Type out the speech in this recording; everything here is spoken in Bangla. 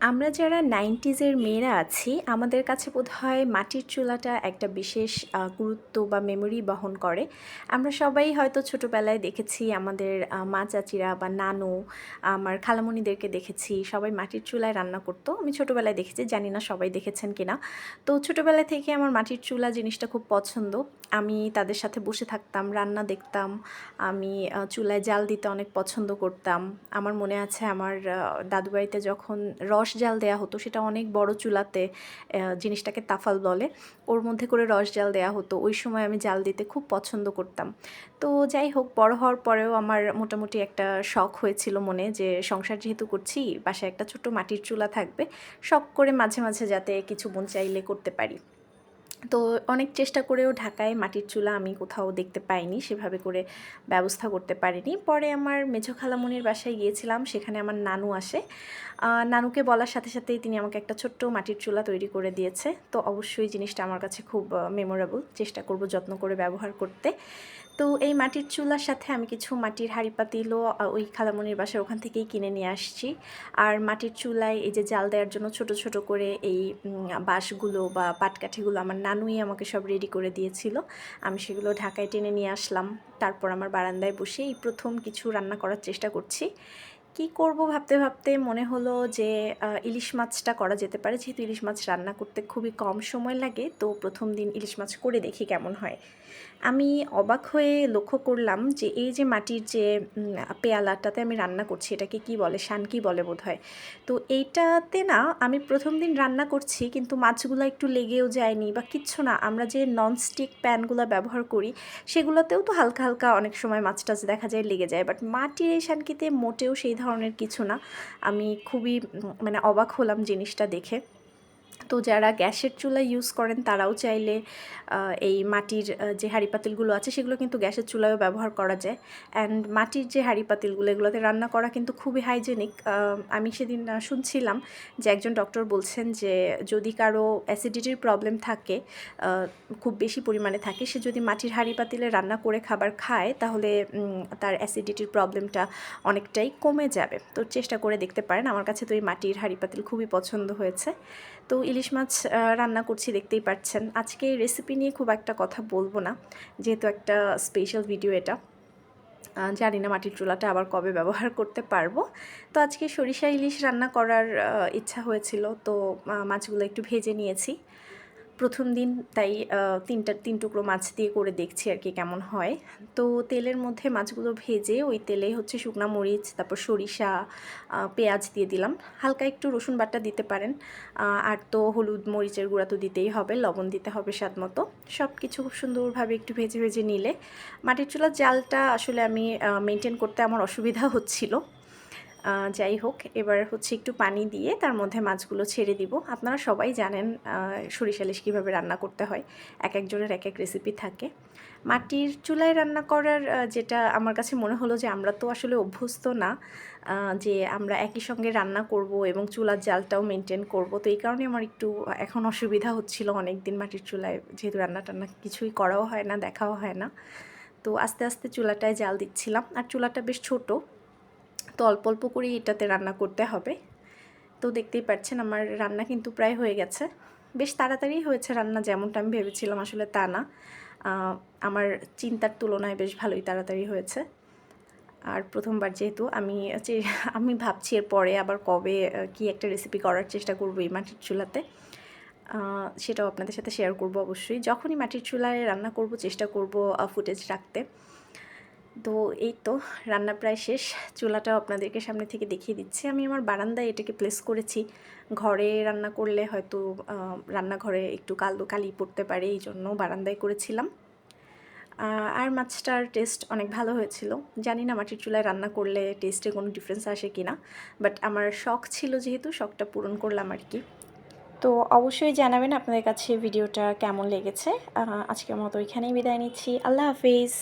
আমরা যারা নাইনটিজের মেয়েরা আছি আমাদের কাছে বোধহয় মাটির চুলাটা একটা বিশেষ গুরুত্ব বা মেমোরি বহন করে। আমরা সবাই হয়তো ছোটোবেলায় দেখেছি আমাদের মা চাচিরা বা নানু আমার খালামণিদেরকে দেখেছি সবাই মাটির চুলায় রান্না করতো। আমি ছোটোবেলায় দেখেছি জানি না সবাই দেখেছেন কিনা। তো ছোটোবেলা থেকে আমার মাটির চুলা জিনিসটা খুব পছন্দ। আমি তাদের সাথে বসে থাকতাম রান্না দেখতাম আমি চুলায় জাল দিতে অনেক পছন্দ করতাম। আমার মনে আছে আমার আহ, দাদু বাড়িতে যখন রস জাল দেয়া হতো, সেটা অনেক বড় চুলাতে জিনিসটাকে তাফাল বলে। ওর মধ্যে করে রস জাল দেয়া হতো, ওই সময় আমি জাল দিতে খুব পছন্দ করতাম। তো যাই হোক, বড় হওয়ার পরেও আমার মোটামুটি একটা শখ হয়েছিল মনে যে, সংসার যেহেতু করছি, বাসায় একটা ছোট মাটির চুলা থাকবে, শখ করে মাঝে মাঝে যাতে কিছু মন চাইলে করতে পারি। তো অনেক চেষ্টা করেও ঢাকায় মাটির চুলা আমি কোথাও দেখতে পাইনি, সেভাবে করে ব্যবস্থা করতে পারিনি। পরে আমার মেঝো খালামনির বাসায় গিয়েছিলাম, সেখানে আমার নানু আসে। নানুকে বলার সাথে সাথেই তিনি আমাকে একটা ছোট্ট মাটির চুলা তৈরি করে দিয়েছে। তো অবশ্যই জিনিসটা আমার কাছে খুব মেমোরেবল চেষ্টা করব যত্ন করে ব্যবহার করতে। তো এই মাটির চুলার সাথে আমি কিছু মাটির হাড়ি পাতিলো ওই খালামনির বাসার ওখান থেকেই কিনে নিয়ে আসছি। আর মাটির চুলায় এই যে জাল দেওয়ার জন্য ছোট ছোট করে এই বাঁশগুলো বা পাটকাঠিগুলো আমার নানুই আমাকে সব রেডি করে দিয়েছিল। আমি সেগুলো ঢাকায় টেনে নিয়ে আসলাম। তারপর আমার বারান্দায় বসে এই প্রথম কিছু রান্না করার চেষ্টা করছি। কি করব ভাবতে ভাবতে মনে হলো যে ইলিশ মাছটা করা যেতে পারে। যেহেতু ইলিশ মাছ রান্না করতে খুবই কম সময় লাগে, তো প্রথম দিন ইলিশ মাছ করে দেখি কেমন হয়। আমি অবাক হয়ে লক্ষ্য করলাম যে, এই যে মাটির যে পেয়ালাটাতে আমি রান্না করছি, এটাকে কি বলে শানকি বলে বোধ হয় তো এইটাতে না, আমি প্রথম দিন রান্না করছি, কিন্তু মাছগুলো একটু লেগেও যায়নি বা কিচ্ছু না। আমরা যে ননস্টিক প্যানগুলো ব্যবহার করি, সেগুলোতেও তো হালকা হালকা অনেক সময় মাছ টাছ দেখা যায়, লেগে যায়। বাট মাটির এই শানকিতে মোটেও সেই ধরনের কিছু না। আমি খুবই মানে অবাক হলাম জিনিসটা দেখে। তো যারা গ্যাসের চুলা ইউজ করেন, তারাও চাইলে এই মাটির যে হাঁড়ি পাতিলগুলো আছে, সেগুলো কিন্তু গ্যাসের চুলায়ও ব্যবহার করা যায়। অ্যান্ড মাটির যে হাঁড়ি পাতিলগুলো, এগুলোতে রান্না করা কিন্তু খুবই হাইজেনিক আমি সেদিন শুনছিলাম যে একজন ডক্টর বলছেন যে যদি কারও অ্যাসিডিটির প্রবলেম থাকে খুব বেশি পরিমাণে থাকে, সে যদি মাটির হাঁড়ি পাতিলে রান্না করে খাবার খায়, তাহলে তার অ্যাসিডিটির প্রবলেমটা অনেকটাই কমে যাবে। তো চেষ্টা করে দেখতে পারেন। আমার কাছে তো এই মাটির হাঁড়ি পাতিল খুবই পছন্দ হয়েছে। তো ইলিশ মাছ রান্না করছি, দেখতেই পাচ্ছেন। আজকে রেসিপি নিয়ে খুব একটা কথা বলব না, যেহেতু একটা স্পেশাল ভিডিও এটা। জানি না মাটির চুলাটা আবার কবে ব্যবহার করতে পারব। তো আজকে সরিষা ইলিশ রান্না করার ইচ্ছা হয়েছিল, তো মাছগুলো একটু ভেজে নিয়েছি। প্রথম দিন তাই তিনটা, তিন টুকরো মাছ দিয়ে করে দেখছি আর কি কেমন হয়। তো তেলের মধ্যে মাছগুলো ভেজে ওই তেলে হচ্ছে শুকনো মরিচ, তারপর সরিষা পেঁয়াজ দিয়ে দিলাম। হালকা একটু রসুন বাটা দিতে পারেন। আর তো হলুদ মরিচের গুঁড়া তো দিতেই হবে, লবণ দিতে হবে স্বাদ মতো। সব কিছু খুব সুন্দরভাবে একটু ভেজে ভেজে নিলে মাটির চুলার জালটা আসলে আমি মেনটেন করতে আমার অসুবিধা হচ্ছিল। যাই হোক এবার হচ্ছে একটু পানি দিয়ে তার মধ্যে মাছগুলো ছেড়ে দিব। আপনারা সবাই জানেন আহ, সরিষা ইলিশ কীভাবে রান্না করতে হয়। এক একজনের এক এক রেসিপি থাকে। মাটির চুলায় রান্না করার যেটা আমার কাছে মনে হলো যে আমরা তো আসলে অভ্যস্ত না যে আমরা একই সঙ্গে রান্না করব এবং চুলার জালটাও মেনটেন করব। তো এই কারণে আমার একটু এখন অসুবিধা হচ্ছিল অনেক দিন মাটির চুলায় যেহেতু রান্না টান্না কিছুই করাও হয় না দেখাও হয় না। তো আস্তে আস্তে চুলাটায় জাল দিচ্ছিলাম। আর চুলাটা বেশ ছোটো তো অল্প অল্প করেই এটাতে রান্না করতে হবে। তো দেখতেই পাচ্ছেন আমার রান্না কিন্তু প্রায় হয়ে গেছে। বেশ তাড়াতাড়ি হয়েছে রান্না যেমনটা আমি ভেবেছিলাম, আসলে তা না। আমার চিন্তার তুলনায় বেশ ভালোই তাড়াতাড়ি হয়েছে। আর প্রথমবার যেহেতু আমি আমি ভাবছি এর পরে আবার কবে কি একটা রেসিপি করার চেষ্টা করব এই মাটির চুলাতে। সেটাও আপনাদের সাথে শেয়ার করব অবশ্যই। যখনই মাটির চুলায় রান্না করব, চেষ্টা করব ফুটেজ রাখতে। তো এই তো রান্না প্রায় শেষ। চুলাটাও আপনাদেরকে সামনে থেকে দেখিয়ে দিচ্ছি। আমি আমার বারান্দায় এটাকে প্লেস করেছি। ঘরে রান্না করলে হয়তো রান্নাঘরে একটু কালো কালি পড়তে পারে, এই জন্য বারান্দায় করেছিলাম। আর মাছটার টেস্ট অনেক ভালো হয়েছিল। জানি না মাটির চুলায় রান্না করলে টেস্টে কোনো ডিফারেন্স আসে কি না বাট আমার শখ ছিল যেহেতু শখটা পূরণ করলাম আর কি। তো অবশ্যই জানাবেন আপনাদের কাছে ভিডিওটা কেমন লেগেছে। আজকের মতো এখানেই বিদায় নিচ্ছি। আল্লাহ হাফিজ।